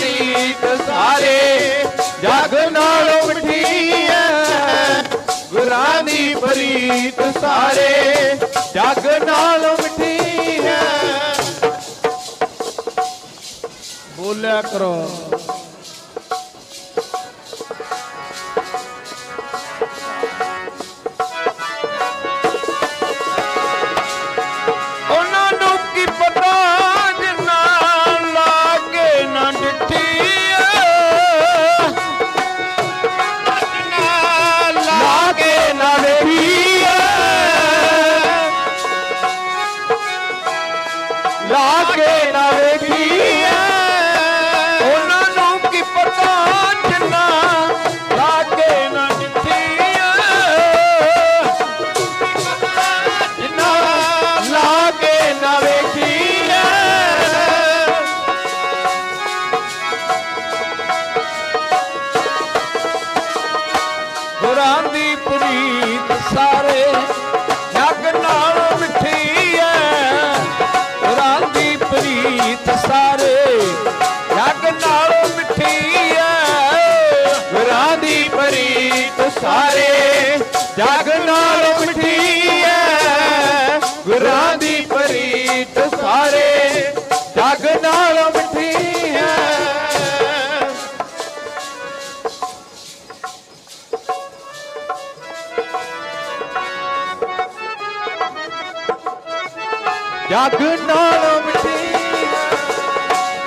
ਰੀਤ ਸਾਰੇ ਜਗ ਨਾਲੋਂ ਮਿੱਠੀ ਐ ਗੁਰਾਂ ਦੀ ਪ੍ਰੀਤ ਸਾਰੇ ਜਗ ਨਾਲੋਂ ਮਿੱਠੀ ਐ ਬੋਲਿਆ ਕਰੋ। ਗੁਰਾਂ ਦੀ ਪ੍ਰੀਤ ਸਾਰੇ ਜਗ ਨਾਲੋਂ ਮਿੱਠੀ ਐ। ਗੁਰਾਂ ਦੀ ਪ੍ਰੀਤ ਸਾਰੇ। ਜਗ ਨਾਲੋਂ ਮਿੱਠੀ ਐ। ਗੁਰਾਂ ਦੀ ਪ੍ਰੀਤ ਸਾਰੇ। ਜਗ ਨਾਲੋਂ ਮਿੱਠੀ ਐ। ਗੁਰਾਂ ਦੀ ਪ੍ਰੀਤ ਸਾਰੇ। ਜਗ ਨਾਲੋਂ ਮਿੱਠੀ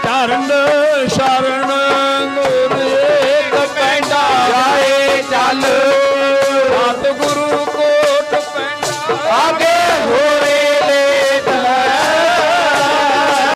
ਚਰਨ ਸ਼ਰਨ ਗੁਰ ਏਕ ਪੈਂਡਾ ਜਾਏ ਚੱਲ। ਸਤਿਗੁਰੂ ਕੋਟ ਪੈਂਡਾ। ਆਗੇ ਹੋਰੇ